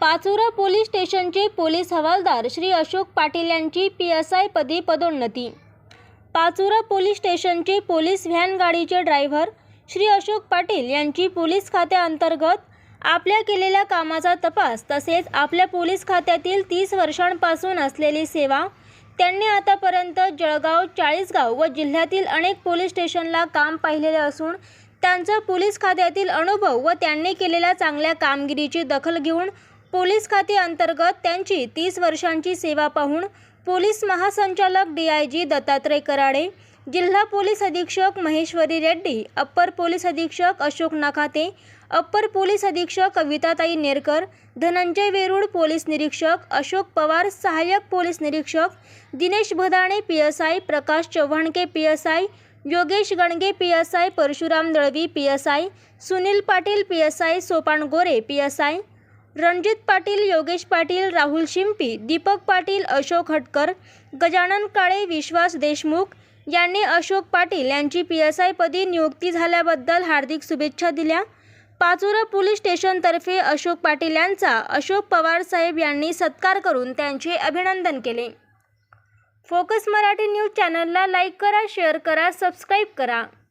Pachora police स्टेशनचे police हवालदार श्री अशोक पाटील यांची पी एस आय पदी पदोन्नती. पाचोरा पोलीस स्टेशनचे पोलीस व्हॅन गाडीचे ड्रायव्हर श्री अशोक पाटील यांची पोलीस खात्याअंतर्गत आपल्या केलेल्या कामाचा तपास तसेच आपल्या पोलीस खात्यातील तीस वर्षांपासून असलेली सेवा त्यांनी आतापर्यंत जळगाव चाळीसगाव व जिल्ह्यातील अनेक पोलीस स्टेशनला काम पाहिलेले असून त्यांचा पोलीस खात्यातील अनुभव व त्यांनी केलेल्या चांगल्या कामगिरीची दखल घेऊन पोलीस खाते अंतर्गत त्यांची तीस वर्षांची सेवा पाहून पोलीस महासंचालक D I G Dattatray Karade जिल्हा पोलीस अधीक्षक महेश्वरी रेड्डी अप्पर पोलीस अधीक्षक अशोक नाखाते अप्पर पोलीस अधीक्षक कविताताई नेरकर धनंजय वेरूळ पोलीस निरीक्षक अशोक पवार सहाय्यक पोलीस निरीक्षक Dinesh Bhadane P S I Prakash Chavhanke P S I Yogesh Ganage P S I Parshuram Dalvi P S I Sunil Patil P S I Sopan Gore P S I Ranjit Patil Yogesh Patil Rahul Shimpi Deepak Patil Ashok Hatkar Gajanan Kale विश्वास देशमुख यांनी अशोक पाटील यांची P S I पदी नियुक्ती झाल्याबद्दल हार्दिक शुभेच्छा दिल्या. Pachora police स्टेशनतर्फे अशोक पाटील यांचा अशोक पवार साहेब यांनी सत्कार करून त्यांचे अभिनंदन केले. फोकस मराठी न्यूज चॅनलला लाईक करा शेअर करा सबस्क्राईब करा.